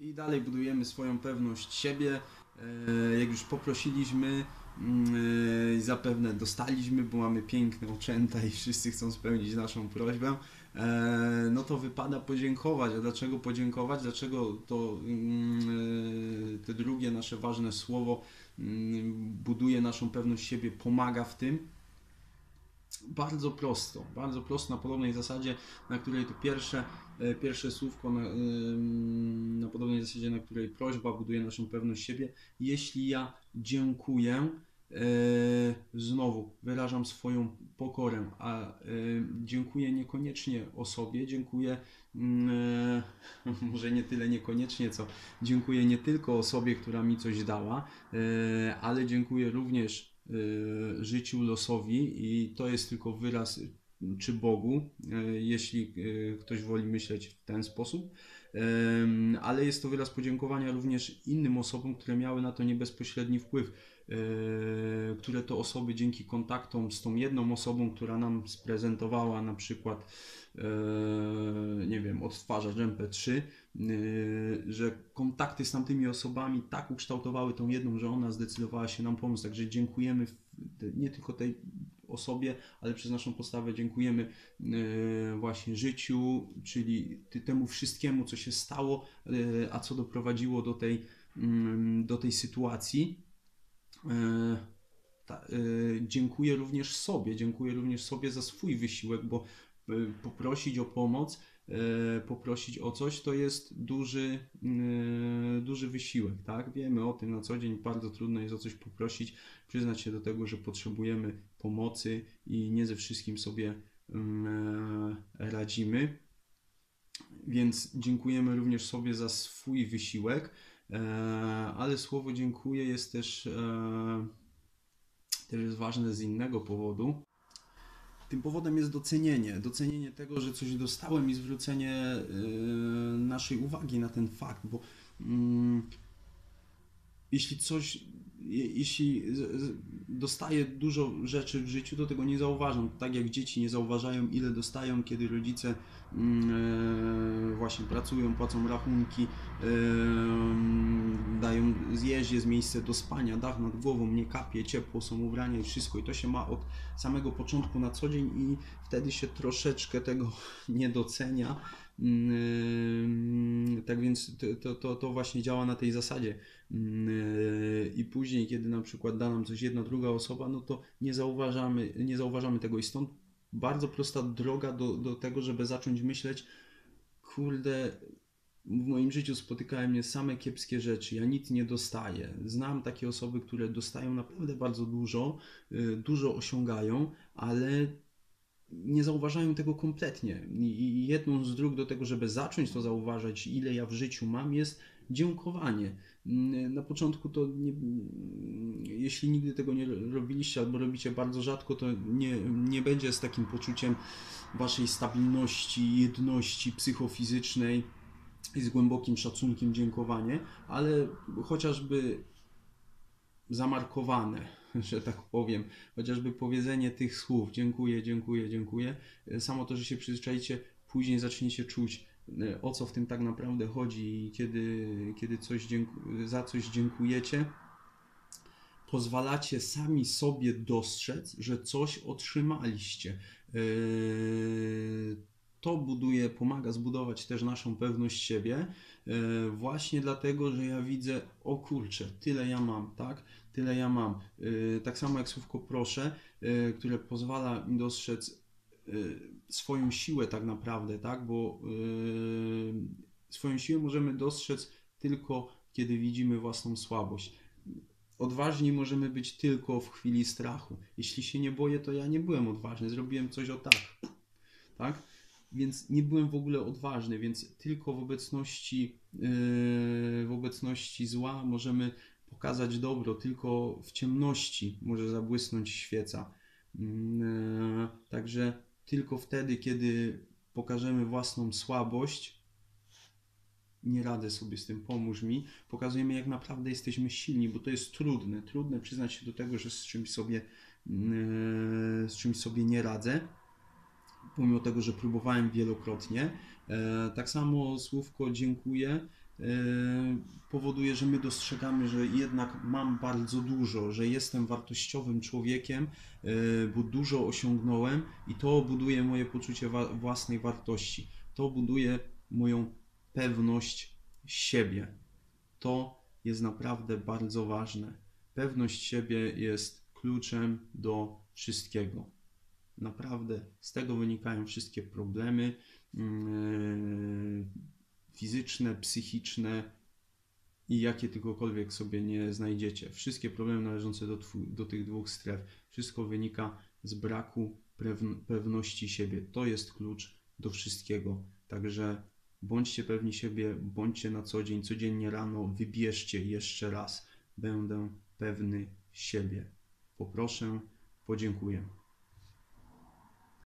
I dalej budujemy swoją pewność siebie. E, Jak już poprosiliśmy, mm, e, zapewne dostaliśmy, bo mamy piękne oczęta i wszyscy chcą spełnić naszą prośbę, e, no to wypada podziękować. A dlaczego podziękować? Dlaczego to mm, te drugie nasze ważne słowo mm, buduje naszą pewność siebie, pomaga w tym? Bardzo prosto, bardzo prosto na podobnej zasadzie, na której to pierwsze, e, pierwsze słówko, na, na podobnej zasadzie, na której prośba buduje naszą pewność siebie. Jeśli ja dziękuję, e, znowu wyrażam swoją pokorę, a e, dziękuję niekoniecznie osobie, dziękuję mm, może nie tyle niekoniecznie, co dziękuję nie tylko osobie, która mi coś dała, ale dziękuję również życiu, losowi i to jest tylko wyraz czy Bogu, e, jeśli ktoś woli myśleć w ten sposób, ale jest to wyraz podziękowania również innym osobom, które miały na to nie bezpośredni wpływ, które to osoby dzięki kontaktom z tą jedną osobą, która nam sprezentowała na przykład, e, nie wiem, odtwarzacz MP3, e, że kontakty z tamtymi osobami tak ukształtowały tą jedną, że ona zdecydowała się nam pomóc. Także dziękujemy nie tylko tej osobie, ale przez naszą postawę dziękujemy e, właśnie życiu, czyli temu wszystkiemu, co się stało, e, a co doprowadziło do tej, mm, do tej sytuacji. Ta, dziękuję również sobie, dziękuję również sobie za swój wysiłek, bo poprosić o pomoc, e, poprosić o coś, to jest duży, e, duży wysiłek, tak? Wiemy o tym na co dzień, bardzo trudno jest o coś poprosić, przyznać się do tego, że potrzebujemy pomocy i nie ze wszystkim sobie mm, e, radzimy. Więc dziękujemy również sobie za swój wysiłek, e, ale słowo dziękuję jest też, e, też jest ważne z innego powodu. Tym powodem jest docenienie. Docenienie tego, że coś dostałem i zwrócenie e, naszej uwagi na ten fakt, bo mm, jeśli coś, je- jeśli dostaję dużo rzeczy w życiu, to tego nie zauważam. Tak jak dzieci nie zauważają, ile dostają, kiedy rodzice mm, e, właśnie pracują, płacą rachunki, e, dają zjeść, jest miejsce do spania, dach nad głową, nie kapie, ciepło, są ubrania i wszystko. I to się ma od samego początku na co dzień i wtedy się troszeczkę tego nie docenia. Mm, Tak więc to, to, to, właśnie działa na tej zasadzie. Mm, I później, kiedy na przykład da nam coś jedna, druga osoba, no to nie zauważamy, nie zauważamy tego. I stąd bardzo prosta droga do, do tego, żeby zacząć myśleć, kurde, w moim życiu spotykają mnie same kiepskie rzeczy, ja nic nie dostaję. Znam takie osoby, które dostają naprawdę bardzo dużo, y, dużo osiągają, ale nie zauważają tego kompletnie. I jedną z dróg do tego, żeby zacząć to zauważać, ile ja w życiu mam, jest dziękowanie. Mm, Na początku to nie, mm, jeśli nigdy tego nie robiliście albo robicie bardzo rzadko, to nie, nie będzie z takim poczuciem waszej stabilności, jedności psychofizycznej i z głębokim szacunkiem dziękowanie, ale chociażby zamarkowane, że tak powiem, chociażby powiedzenie tych słów dziękuję, dziękuję, dziękuję, samo to, że się przyzwyczajicie, później zaczniecie czuć e, o co w tym tak naprawdę chodzi i kiedy, kiedy coś za coś dziękujecie, pozwalacie sami sobie dostrzec, że coś otrzymaliście. Yy, To buduje, pomaga zbudować też naszą pewność siebie, właśnie dlatego, że ja widzę, o kurczę, tyle ja mam, tak? Tyle ja mam. Yy, Tak samo jak słówko proszę, yy, które pozwala mi dostrzec swoją siłę tak naprawdę, tak? Bo swoją siłę możemy dostrzec tylko kiedy widzimy własną słabość. Odważni możemy być tylko w chwili strachu. Jeśli się nie boję, to ja nie byłem odważny, zrobiłem coś o tak. Tak? Więc nie byłem w ogóle odważny, więc tylko w obecności, yy, w obecności zła możemy pokazać dobro, tylko w ciemności może zabłysnąć świeca. Yy, Także tylko wtedy, kiedy pokażemy własną słabość, nie radzę sobie z tym, pomóż mi. Pokazujemy, jak naprawdę jesteśmy silni, bo to jest trudne. Trudne przyznać się do tego, że z czymś sobie, mm, z czymś sobie nie radzę, pomimo tego, że próbowałem wielokrotnie. E, Tak samo słówko dziękuję powoduje, że my dostrzegamy, że jednak mam bardzo dużo, że jestem wartościowym człowiekiem, e, bo dużo osiągnąłem i to buduje moje poczucie własnej wartości. To buduje moją pewność siebie. To jest naprawdę bardzo ważne. Pewność siebie jest kluczem do wszystkiego. Naprawdę z tego wynikają wszystkie problemy mm, fizyczne, psychiczne i jakie tylkokolwiek sobie nie znajdziecie. Wszystkie problemy należące do, do tych dwóch stref. Wszystko wynika z braku pewności siebie. To jest klucz do wszystkiego. Także bądźcie pewni siebie, bądźcie na co dzień, codziennie rano, wybierzcie jeszcze raz. Będę pewny siebie. Poproszę, podziękuję.